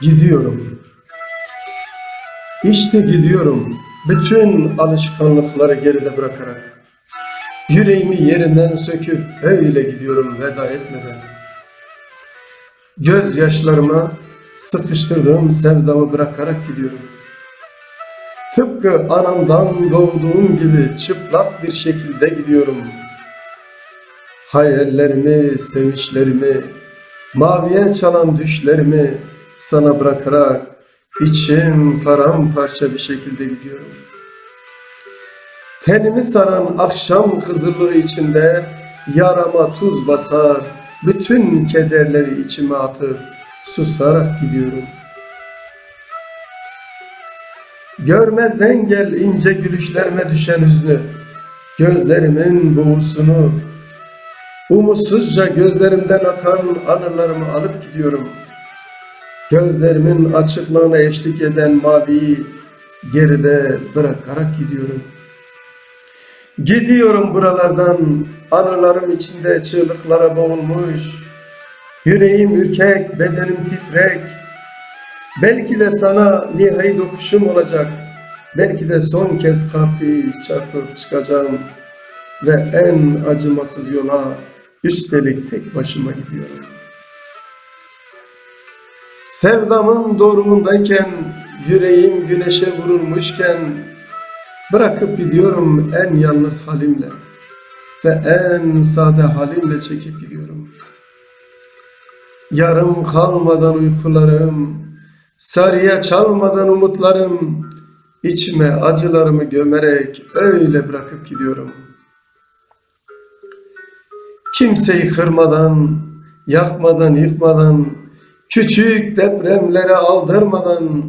Gidiyorum. İşte gidiyorum. Bütün alışkanlıkları geride bırakarak. Yüreğimi yerinden söküp öyle gidiyorum veda etmeden. Gözyaşlarıma sıkıştırdığım sevdamı bırakarak gidiyorum. Tıpkı anamdan doğduğum gibi çıplak bir şekilde gidiyorum. Hayallerimi, sevinçlerimi, maviye çalan düşlerimi sana bırakarak içim paramparça bir şekilde gidiyorum. Tenimi saran akşam kızıllığı içinde yarama tuz basar, bütün kederleri içime atıp susarak gidiyorum. Görmezden gel ince gülüşlerime düşen hüznü, gözlerimin buğusunu, umutsuzca gözlerimden akan anılarımı alıp gidiyorum. Gözlerimin açıklığına eşlik eden maviyi geride bırakarak gidiyorum. Gidiyorum buralardan, anılarım içinde çığlıklara boğulmuş. Yüreğim ürkek, bedenim titrek. Belki de sana nihai dokuşum olacak. Belki de son kez kapıyı çarpıp çıkacağım. Ve en acımasız yola üstelik tek başıma gidiyorum. Sevdamın doruğundayken, yüreğim güneşe vurulmuşken, bırakıp gidiyorum en yalnız halimle ve en sade halimle çekip gidiyorum. Yarım kalmadan uykularım, sarıya çalmadan umutlarım, içime acılarımı gömerek öyle bırakıp gidiyorum. Kimseyi kırmadan, yakmadan, yıkmadan, küçük depremlere aldırmadan,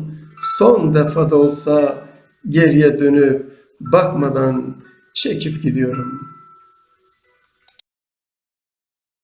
son defa da olsa geriye dönüp bakmadan çekip gidiyorum.''